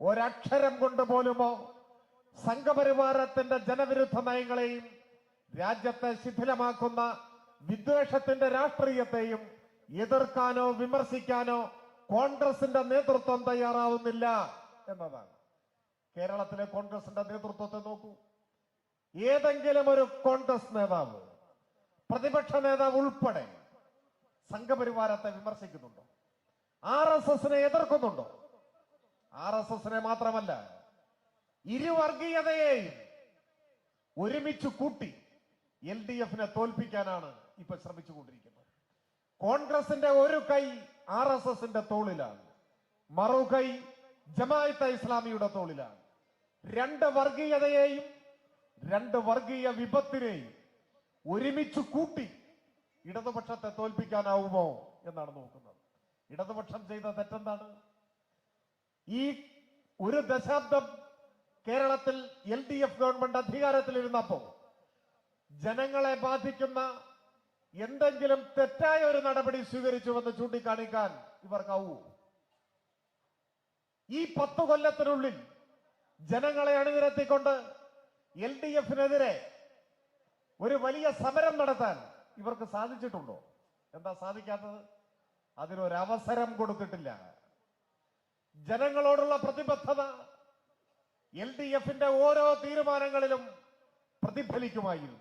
ഒരക്ഷരം കൊണ്ട് പോലുമോ സംഘപരിവാരത്തിന്റെ ജനവിരുദ്ധ നയങ്ങളെയും രാജ്യത്തെ ശിഥിലമാക്കുന്ന വിദ്വേഷത്തിന്റെ രാഷ്ട്രീയത്തെയും എതിർക്കാനോ വിമർശിക്കാനോ കോൺഗ്രസിന്റെ നേതൃത്വം തയ്യാറാവുന്നില്ല എന്നതാണ്. കേരളത്തിലെ കോൺഗ്രസിന്റെ നേതൃത്വത്തെ നോക്കൂ. ഏതെങ്കിലും ഒരു കോൺഗ്രസ് നേതാവ് പ്രതിപക്ഷ നേതാവ് ഉൾപ്പെടെ സംഘപരിവാരത്തെ വിമർശിക്കുന്നുണ്ടോ? ആർ എസ് എസിനെ എതിർക്കുന്നുണ്ടോ? ആർ എസ് എസിനെ മാത്രമല്ല ഇരുവർഗീയതയെയും ഒരുമിച്ച് കൂട്ടി എൽ ഡി എഫിനെ തോൽപ്പിക്കാനാണ് ഇപ്പൊ ശ്രമിച്ചുകൊണ്ടിരിക്കുന്നത്. കോൺഗ്രസിന്റെ ഒരു കൈ ആർ എസ് എസിന്റെ തോളിലാണ്. മറു കൈ ജമാഅത്തെ ഇസ്ലാമിയുടെ തോളിലാണ്. രണ്ട് വർഗീയതയെയും രണ്ട് വർഗീയ വിപത്തിനെയും ഒരുമിച്ച് കൂട്ടി ഇടതുപക്ഷത്തെ തോൽപ്പിക്കാനാവുമോ എന്നാണ് നോക്കുന്നത്. ഇടതുപക്ഷം ചെയ്ത തെറ്റെന്താണ്? ഈ ഒരു ദശാബ്ദം കേരളത്തിൽ എൽ ഡി എഫ് ഗവൺമെന്റ് അധികാരത്തിലിരുന്നപ്പോ ജനങ്ങളെ ബാധിക്കുന്ന എന്തെങ്കിലും തെറ്റായ ഒരു നടപടി സ്വീകരിച്ചുവെന്ന് ചൂണ്ടിക്കാണിക്കാൻ ഇവർക്കാവൂ. ഈ പത്തു കൊല്ലത്തിനുള്ളിൽ ജനങ്ങളെ അണിനിരത്തിക്കൊണ്ട് എൽ ഡി എഫിനെതിരെ ഒരു വലിയ സമരം നടത്താൻ ഇവർക്ക് സാധിച്ചിട്ടുണ്ടോ? എന്താ സാധിക്കാത്തത്? അതിനൊരവസരം കൊടുത്തിട്ടില്ല. ജനങ്ങളോടുള്ള പ്രതിബദ്ധത എൽ ഡി എഫിന്റെ ഓരോ തീരുമാനങ്ങളിലും പ്രതിഫലിക്കുമായിരുന്നു.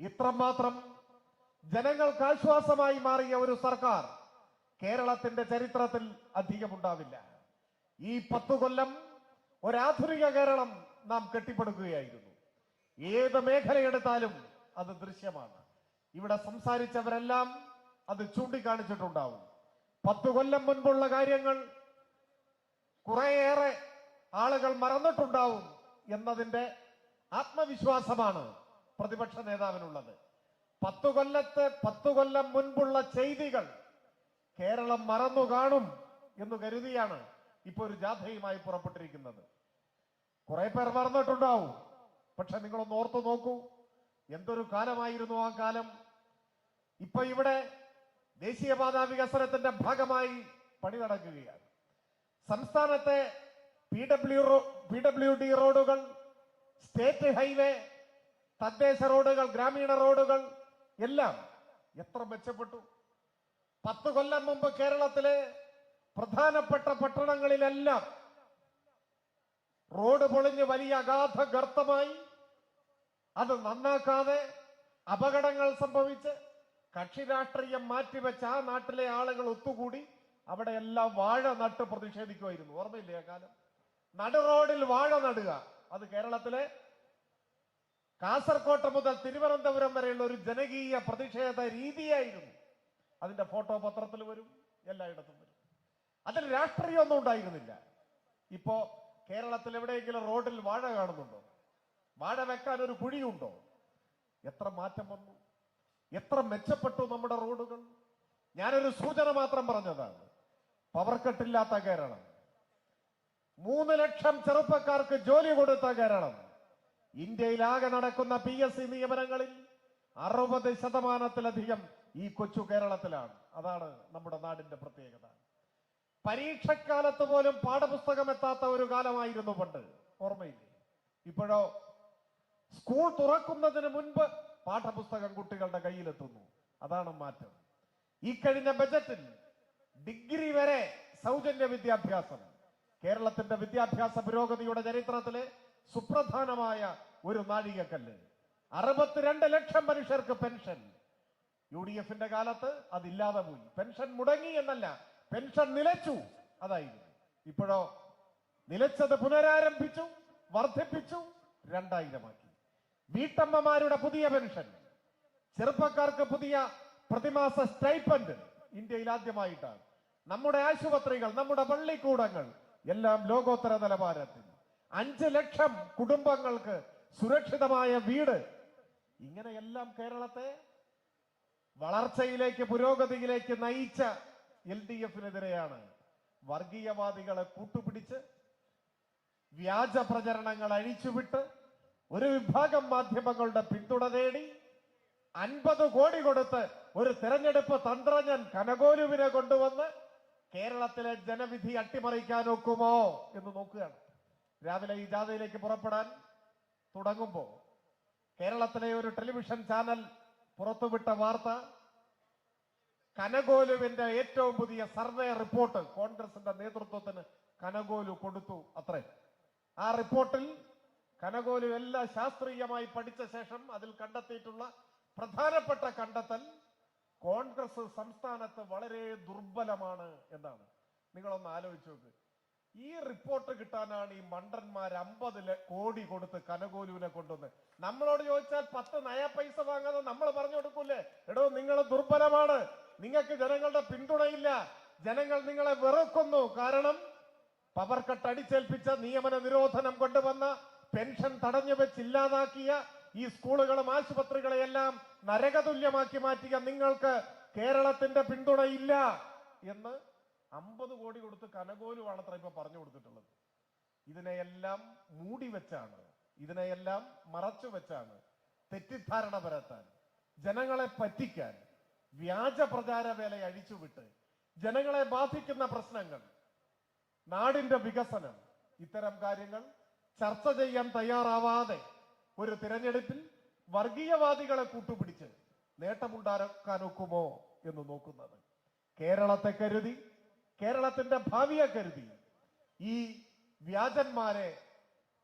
ഇത്രമാത്രം ജനങ്ങൾക്ക് ആശ്വാസമായി മാറിയ ഒരു സർക്കാർ കേരളത്തിന്റെ ചരിത്രത്തിൽ അധികമുണ്ടാവില്ല. ഈ പത്തു കൊല്ലം ഒരാധുനിക കേരളം നാം കെട്ടിപ്പടുക്കുകയായിരുന്നു. ഏത് മേഖലയെടുത്താലും അത് ദൃശ്യമാണ്. ഇവിടെ സംസാരിച്ചവരെല്ലാം അത് ചൂണ്ടിക്കാണിച്ചിട്ടുണ്ടാവും. പത്തു കൊല്ലം മുൻപുള്ള കാര്യങ്ങൾ കുറേയേറെ ആളുകൾ മറന്നിട്ടുണ്ടാവും എന്നതിന്റെ ആത്മവിശ്വാസമാണ് പ്രതിപക്ഷ നേതാവിനുള്ളത്. പത്തു കൊല്ലത്തെ പത്തു കൊല്ലം മുൻപുള്ള ചെയ്തികൾ കേരളം മറന്നു കാണും എന്ന് കരുതിയാണ് ഇപ്പൊ ഒരു ജാഥയുമായി പുറപ്പെട്ടിരിക്കുന്നത്. കുറെ പേർ മറന്നിട്ടുണ്ടാവും. പക്ഷെ നിങ്ങളൊന്ന് ഓർത്തു നോക്കൂ എന്തൊരു കാലമായിരുന്നു ആ കാലം. ഇപ്പൊ ഇവിടെ ദേശീയപാത വികസനത്തിന്റെ ഭാഗമായി പണി നടക്കുകയാണ്. സംസ്ഥാനത്തെ P W P W D റോഡുകൾ സ്റ്റേറ്റ് ഹൈവേ തദ്ദേശ റോഡുകൾ ഗ്രാമീണ റോഡുകൾ എല്ലാം എത്ര മെച്ചപ്പെട്ടു. പത്ത് കൊല്ലം മുമ്പ് കേരളത്തിലെ പ്രധാനപ്പെട്ട പട്ടണങ്ങളിലെല്ലാം റോഡ് പൊളിഞ്ഞ് വലിയ അഗാധ ഗർത്തമായി. അത് നന്നാക്കാതെ അപകടങ്ങൾ സംഭവിച്ച് കക്ഷി രാഷ്ട്രീയം മാറ്റിവെച്ച ആ നാട്ടിലെ ആളുകൾ ഒത്തുകൂടി. അവിടെ എല്ലാം വാഴ നട്ട് പ്രതിഷേധിക്കുമായിരുന്നു. ഓർമ്മയില്ലേ ആ കാലം? നട റോഡിൽ വാഴ നടുക. അത് കേരളത്തിലെ കാസർകോട്ട് മുതൽ തിരുവനന്തപുരം വരെയുള്ള ഒരു ജനകീയ പ്രതിഷേധ രീതിയായിരുന്നു. അതിന്റെ ഫോട്ടോ പത്രത്തിൽ വരും എല്ലായിടത്തും വരും. അതിൽ രാഷ്ട്രീയമൊന്നും ഉണ്ടായിരുന്നില്ല. ഇപ്പോ കേരളത്തിൽ എവിടെയെങ്കിലും റോഡിൽ വാഴ കാണുന്നുണ്ടോ? വാഴ വെക്കാൻ ഒരു കുഴിയുണ്ടോ? എത്ര മാറ്റം വന്നു? എത്ര മെച്ചപ്പെട്ടു നമ്മുടെ റോഡുകൾ? ഞാനൊരു സൂചന മാത്രം പറഞ്ഞതാണ്. പവർ കട്ടില്ലാത്ത കേരളം. മൂന്ന് ലക്ഷം ചെറുപ്പക്കാർക്ക് ജോലി കൊടുത്ത കേരളം. ഇന്ത്യയിൽ ആകെ നടക്കുന്ന പി എസ് സി നിയമനങ്ങളിൽ അറുപത് ശതമാനത്തിലധികം ഈ കൊച്ചു കേരളത്തിലാണ്. അതാണ് നമ്മുടെ നാടിന്റെ പ്രത്യേകത. പരീക്ഷക്കാലത്ത് പോലും പാഠപുസ്തകം എത്താത്ത ഒരു കാലമായിരുന്നു പണ്ട്. ഓർമ്മയില്ലേ? ഇപ്പോഴോ സ്കൂൾ തുറക്കുന്നതിന് മുൻപ് പാഠപുസ്തകം കുട്ടികളുടെ കയ്യിലെത്തുന്നു. അതാണ് മാറ്റം. ഈ കഴിഞ്ഞ ബജറ്റിൽ ഡിഗ്രി വരെ സൗജന്യ വിദ്യാഭ്യാസം. കേരളത്തിന്റെ വിദ്യാഭ്യാസ പുരോഗതിയുടെ ചരിത്രത്തിലെ സുപ്രധാനമായ ഒരു നാഴികക്കല്ല്. അറുപത്തിരണ്ട് ലക്ഷം മനുഷ്യർക്ക് പെൻഷൻ. യു ഡി എഫിന്റെ കാലത്ത് അതില്ലാതെ പോയി. പെൻഷൻ മുടങ്ങി എന്നല്ല പെൻഷൻ നിലച്ചു അതായിരുന്നു. ഇപ്പോഴോ നിലച്ചത് പുനരാരംഭിച്ചു വർദ്ധിപ്പിച്ചു രണ്ടായിരമാക്കി. വീട്ടമ്മമാരുടെ പുതിയ പെൻഷൻ. ചെറുപ്പക്കാർക്ക് പുതിയ പ്രതിമാസ സ്റ്റൈപ്പൻഡ് ഇന്ത്യയിൽ ആദ്യമായിട്ടാണ്. നമ്മുടെ ആശുപത്രികൾ നമ്മുടെ പള്ളിക്കൂടങ്ങൾ എല്ലാം ലോകോത്തര നിലവാരത്തിൽ അഞ്ച് ലക്ഷം കുടുംബങ്ങൾക്ക് സുരക്ഷിതമായ വീട്. ഇങ്ങനെയെല്ലാം കേരളത്തെ വളർച്ചയിലേക്ക് പുരോഗതിയിലേക്ക് നയിച്ച എൽ ഡി എഫിനെതിരെയാണ് വർഗീയവാദികളെ കൂട്ടുപിടിച്ച് വ്യാജ പ്രചരണങ്ങൾ അഴിച്ചുവിട്ട് ഒരു വിഭാഗം മാധ്യമങ്ങളുടെ പിന്തുണ തേടി അൻപത് കോടി കൊടുത്ത് ഒരു തെരഞ്ഞെടുപ്പ് തന്ത്രജ്ഞൻ കനകോലുവിനെ കൊണ്ടുവന്ന് കേരളത്തിലെ ജനവിധി അട്ടിമറിക്കാൻ ഒക്കുമോ എന്ന് നോക്കുകയാണ്. രാവിലെ ഈ ജാഥയിലേക്ക് പുറപ്പെടാൻ തുടങ്ങുമ്പോൾ കേരളത്തിലെ ഒരു ടെലിവിഷൻ ചാനൽ പുറത്തുവിട്ട വാർത്ത കനഗോലുവിന്റെ ഏറ്റവും പുതിയ സർവേ റിപ്പോർട്ട് കോൺഗ്രസിന്റെ നേതൃത്വത്തിന് കനഗോലു കൊടുത്തു അത്രേ. ആ റിപ്പോർട്ടിൽ കനകോലു എല്ലാം ശാസ്ത്രീയമായി പഠിച്ച ശേഷം അതിൽ കണ്ടെത്തിയിട്ടുള്ള പ്രധാനപ്പെട്ട കണ്ടെത്തൽ കോൺഗ്രസ് സംസ്ഥാനത്ത് വളരെ ദുർബലമാണ് എന്നാണ്. നിങ്ങളൊന്ന് ആലോചിച്ച് നോക്ക്. ഈ റിപ്പോർട്ട് കിട്ടാനാണ് ഈ മണ്ടന്മാർ അമ്പത് കോടി കൊടുത്ത് കനകോലുവിനെ കൊണ്ടുവന്ന്. നമ്മളോട് ചോദിച്ചാൽ പത്ത് നയ പൈസ വാങ്ങാതെ നമ്മൾ പറഞ്ഞു കൊടുക്കൂലേ? എടോ നിങ്ങൾ ദുർബലമാണ്. നിങ്ങൾക്ക് ജനങ്ങളുടെ പിന്തുണയില്ല. ജനങ്ങൾ നിങ്ങളെ വെറുക്കുന്നു. കാരണം പവർ കട്ട് അടിച്ചേൽപ്പിച്ച നിയമന നിരോധനം കൊണ്ടുവന്ന പെൻഷൻ തടഞ്ഞു വെച്ച് ഇല്ലാതാക്കിയ ഈ സ്കൂളുകളും ആശുപത്രികളെയെല്ലാം നരകതുല്യമാക്കി മാറ്റിയ നിങ്ങൾക്ക് കേരളത്തിന്റെ പിന്തുണയില്ല എന്ന് അമ്പത് കോടി കൊടുത്ത് കനകോലുമാണ് അത്ര ഇപ്പൊ പറഞ്ഞു കൊടുത്തിട്ടുള്ളത്. ഇതിനെയെല്ലാം മൂടി വെച്ചാണ്. ഇതിനെയെല്ലാം മറച്ചു വെച്ചാണ് തെറ്റിദ്ധാരണ പരത്താൻ ജനങ്ങളെ പറ്റിക്കാൻ വ്യാജ പ്രചാര വേല അഴിച്ചുവിട്ട് ജനങ്ങളെ ബാധിക്കുന്ന പ്രശ്നങ്ങൾ നാടിന്റെ വികസനം ഇത്തരം കാര്യങ്ങൾ ചർച്ച ചെയ്യാൻ തയ്യാറാവാതെ ഒരു തിരഞ്ഞെടുപ്പിൽ വർഗീയവാദികളെ കൂട്ടുപിടിച്ച് നേട്ടമുണ്ടാക്കാൻ ഒക്കുമോ എന്ന് നോക്കുന്നത്. കേരളത്തെ കരുതി കേരളത്തിന്റെ ഭാവിയെ കരുതി ഈ വ്യാജന്മാരെ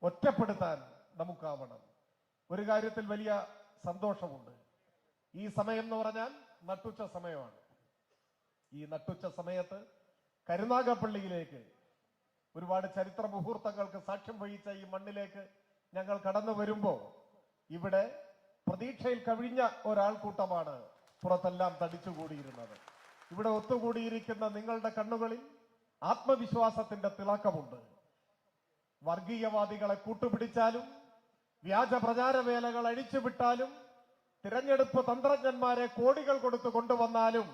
ഒറ്റപ്പെടുത്താൻ നമുക്കാവണം. ഒരു കാര്യത്തിൽ വലിയ സന്തോഷമുണ്ട്. ഈ സമയം എന്ന് പറഞ്ഞാൽ നട്ടുച്ച സമയമാണ്. ഈ നട്ടുച്ച സമയത്ത് കരുനാഗപ്പള്ളിയിലേക്ക് ഒരുപാട് ചരിത്ര മുഹൂർത്തങ്ങൾക്ക് സാക്ഷ്യം വഹിച്ച ഈ മണ്ണിലേക്ക് ഞങ്ങൾ കടന്നു വരുമ്പോൾ ഇവിടെ പ്രതീക്ഷയിൽ കവിഞ്ഞ ഒരാൾക്കൂട്ടമാണ് പുറത്തെല്ലാം തടിച്ചുകൂടിയിരുന്നത്. ഇവിടെ ഒത്തുകൂടിയിരിക്കുന്ന നിങ്ങളുടെ കണ്ണുകളിൽ ആത്മവിശ്വാസത്തിന്റെ തിളക്കമുണ്ട്. വർഗീയവാദികളെ കൂട്ടുപിടിച്ചാലും വ്യാജ പ്രചാരവേലകൾ അഴിച്ചുവിട്ടാലും തിരഞ്ഞെടുപ്പ് തന്ത്രജ്ഞന്മാരെ കോടികൾ കൊടുത്തു കൊണ്ടുവന്നാലും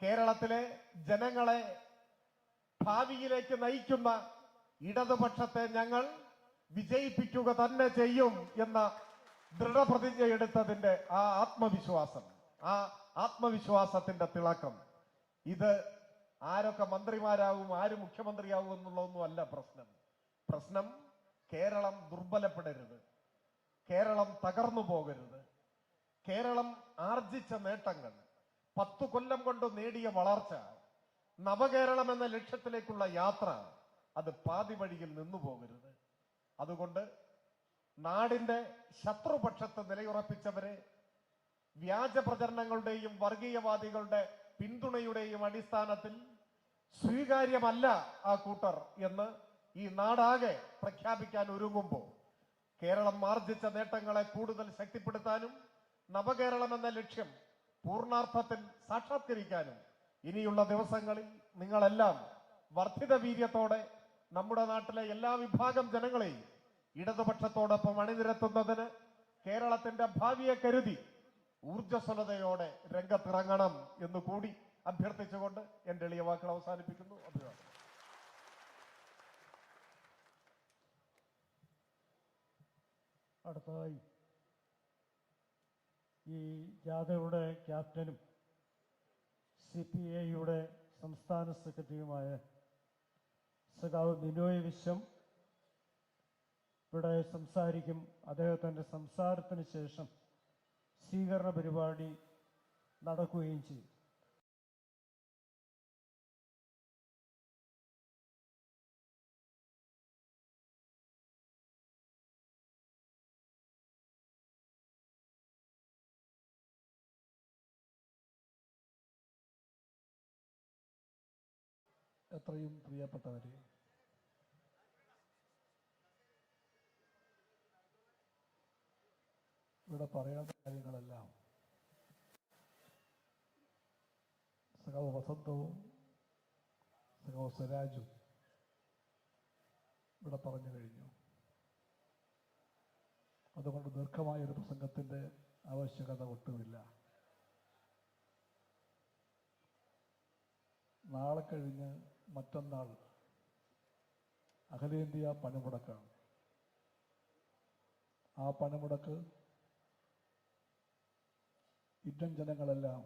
കേരളത്തിലെ ജനങ്ങളെ ഭാവിയിലേക്ക് നയിക്കുന്ന ഇടതുപക്ഷത്തെ ഞങ്ങൾ വിജയിപ്പിക്കുക തന്നെ ചെയ്യും എന്ന ദൃഢപ്രതിജ്ഞ എടുത്തതിന്റെ ആ ആത്മവിശ്വാസം ആ ആത്മവിശ്വാസത്തിന്റെ തിളക്കം ഇത് ആരൊക്കെ മന്ത്രിമാരാകും ആര് മുഖ്യമന്ത്രിയാകും എന്നുള്ളതൊന്നും അല്ല പ്രശ്നം. പ്രശ്നം കേരളം ദുർബലപ്പെടരുത്. കേരളം തകർന്നു പോകരുത്. കേരളം ആർജിച്ച നേട്ടങ്ങൾ പത്തു കൊല്ലം കൊണ്ട് നേടിയ വളർച്ച നവകേരളം എന്ന ലക്ഷ്യത്തിലേക്കുള്ള യാത്ര അത് പാതി വഴിയിൽ നിന്നു പോകരുത് അതുകൊണ്ട് നാടിന്റെ ശത്രുപക്ഷത്ത് നിലയുറപ്പിച്ചവരെ വ്യാജ പ്രചരണങ്ങളുടെയും വർഗീയവാദികളുടെ പിന്തുണയുടെയും അടിസ്ഥാനത്തിൽ സ്വീകാര്യമല്ല ആ കൂട്ടർ എന്ന് ഈ നാടാകെ പ്രഖ്യാപിക്കാൻ ഒരുങ്ങുമ്പോൾ കേരളം ആർജിച്ച നേട്ടങ്ങളെ കൂടുതൽ ശക്തിപ്പെടുത്താനും നവകേരളം എന്ന ലക്ഷ്യം പൂർണാർത്ഥത്തിൽ സാക്ഷാത്കരിക്കാനും ഇനിയുള്ള ദിവസങ്ങളിൽ നിങ്ങളെല്ലാം വർദ്ധിത വീര്യത്തോടെ നമ്മുടെ നാട്ടിലെ എല്ലാ വിഭാഗം ജനങ്ങളെയും ഇടതുപക്ഷത്തോടൊപ്പം അണിനിരത്തുന്നതിന് കേരളത്തിന്റെ ഭാവിയെ കരുതി ഊർജസ്വലതയോടെ രംഗത്തിറങ്ങണം എന്ന് കൂടി അഭ്യർത്ഥിച്ചുകൊണ്ട് എന്റെ എളിയ വാക്കുകൾ അവസാനിപ്പിക്കുന്നു. അഭിവാദം അടുത്തതായി ഈ ജാഥയുടെ ക്യാപ്റ്റനും സി പി ഐയുടെ സംസ്ഥാന സെക്രട്ടറിയുമായ സഖാവ് ബിനോയ് വിശ്വം ഇവിടെ സംസാരിക്കും. അദ്ദേഹത്തിന്റെ സംസാരത്തിന് ശേഷം സ്വീകരണ പരിപാടി നടക്കുകയും ചെയ്യും. എത്രയും പ്രിയപ്പെട്ടവരെ. ഇവിടെ പറയാത്ത കാര്യങ്ങളെല്ലാം സഖാവ് വസന്തവും സഖാവ് സ്വരാജും ഇവിടെ പറഞ്ഞു കഴിഞ്ഞു. അതുകൊണ്ട് ദീർഘമായ ഒരു പ്രസംഗത്തിന്റെ ആവശ്യകത ഒട്ടുമില്ല. നാളെ കഴിഞ്ഞ് മറ്റന്നാൾ അഖിലേന്ത്യാ പണിമുടക്കാണ്. ആ പണിമുടക്ക് ഇന്ത്യൻ ജനങ്ങളെല്ലാം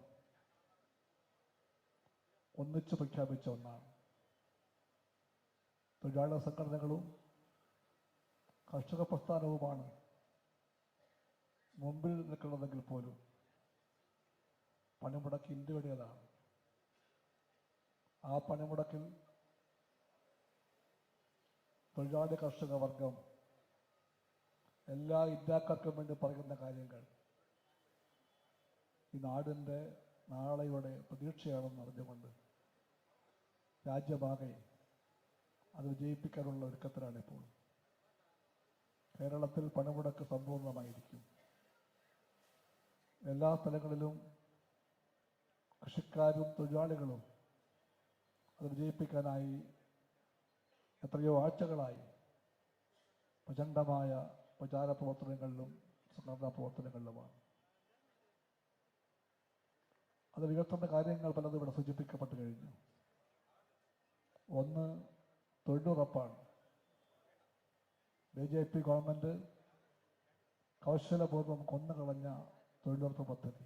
ഒന്നിച്ചു പ്രഖ്യാപിച്ച ഒന്നാണ്. തൊഴിലാളി സംഘടനകളും കർഷക പ്രസ്ഥാനവുമാണ് മുമ്പിൽ നിൽക്കുന്നതെങ്കിൽ പോലും പണിമുടക്ക് ഇന്ത്യയുടേതാണ്. ആ പണിമുടക്കിൽ തൊഴിലാളി കർഷക വർഗം എല്ലാ ഇന്ത്യക്കാർക്കും വേണ്ടി പറയുന്ന കാര്യങ്ങൾ. ഈ നാടിന്റെ നാളെയുടെ പ്രതീക്ഷയാണെന്ന് അറിഞ്ഞുകൊണ്ട് രാജ്യമാകെ അത് വിജയിപ്പിക്കാനുള്ള ഒരുക്കത്തിലാണ് ഇപ്പോൾ. കേരളത്തിൽ പണിമുടക്ക് സമ്പൂർണമായിരിക്കും എല്ലാ സ്ഥലങ്ങളിലും കൃഷിക്കാരും തൊഴിലാളികളും അത് വിജയിപ്പിക്കാനായി എത്രയോ ആഴ്ചകളായി പ്രചണ്ഡമായ പ്രചാര പ്രവർത്തനങ്ങളിലും സംഘടനാ പ്രവർത്തനങ്ങളിലുമാണ് അത് ഉയർത്തുന്ന കാര്യങ്ങൾ പലതും ഇവിടെ സൂചിപ്പിക്കപ്പെട്ട് കഴിഞ്ഞു. ഒന്ന് തൊഴിലുറപ്പാണ്. ബി ജെ പി ഗവൺമെന്റ് കൗശലപൂർവം കൊന്നുകളഞ്ഞ തൊഴിലുറപ്പ് പദ്ധതി.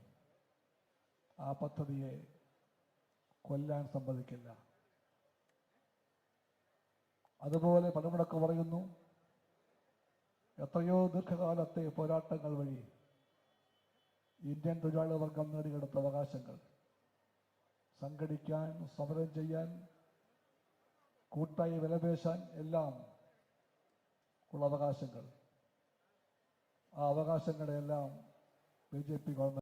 ആ പദ്ധതിയെ കൊല്ലാൻ സമ്മതിക്കില്ല. അതുപോലെ പലമുടക്ക് പറയുന്നു എത്രയോ ദീർഘകാലത്തെ പോരാട്ടങ്ങൾ വഴി ഇന്ത്യൻ തൊഴിലാളി വർഗം നേടിയെടുത്ത അവകാശങ്ങൾ. സംഘടിക്കാൻ സമരം ചെയ്യാൻ കൂട്ടായി വിലപേശാൻ എല്ലാം ഉള്ള അവകാശങ്ങൾ. ആ അവകാശങ്ങളെല്ലാം ബി ജെ പി ഗവൺമെന്റ്